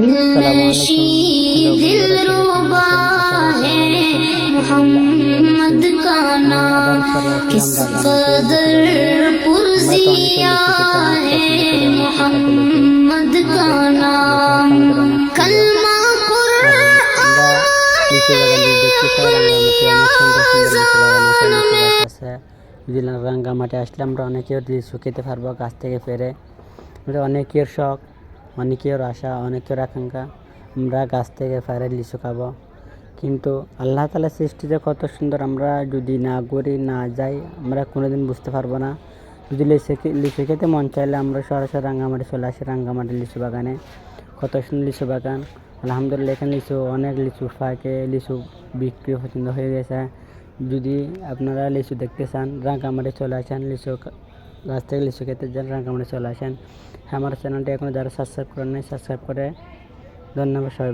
दिलनशी दिलरुबा है मोहम्मद का नाम किस कदर पुरजिया है मोहम्मद का नाम कलमा যদি রাঙ্গামাটি আসলে আমরা অনেকে লিচু খেতে পারবো গাছ থেকে ফেরে আমরা অনেকের শখ অনেকের আশা, অনেকের আকাঙ্ক্ষা, আমরা গাছ থেকে ফেরে লিচু খাব। কিন্তু আল্লাহ তালা সৃষ্টিতে কত সুন্দর, আমরা যদি না করি, না যাই, আমরা কোনোদিন বুঝতে পারব না। যদি লিচু লিচু খেতে মন চাইলে আমরা সরাসরি রাঙ্গামাটি চলে আসি রাঙ্গামাটি লিচু বাগানে। কত সুন্দর লিচু বাগান। আলহামদুলিল্লাহ, এখানে লিচু, অনেক লিচু ফাঁকে, লিচু বিক্রি পছন্দ হয়ে গেছে। যদি আপনারা লিচু দেখতে চান রাঙ্গামাটি চলে আসেন, লিচু গাছ থেকে লিচু খেতে যান রাঙ্গামাটি চলে আসেন। আমার চ্যানেলটি এখন যারা সাবস্ক্রাইব করেন নাই সাবস্ক্রাইব করে। ধন্যবাদ সবাই।